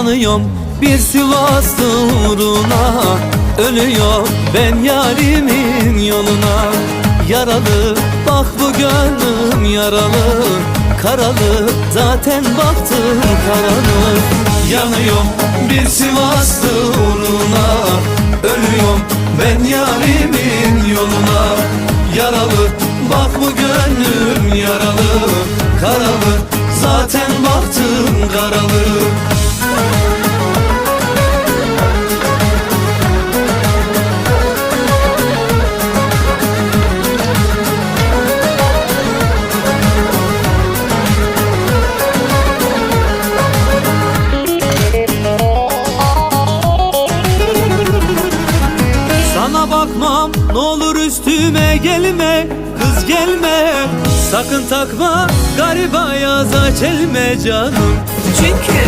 Yanıyorum bir Sivaslı uğruna. Ölüyor ben yarimin yoluna. Yaralı bak bu gönlüm yaralı. Karalı zaten baktım karalı. Yanıyorum bir Sivaslı uğruna. Ölüyorum ben yarimin yoluna. Yaralı bak bu gönlüm yaralı. Karalı zaten Sana bakmam ne olur üstüme gelme. Kız gelme Sakın takma. Gariba yaza çelme canım. Çünkü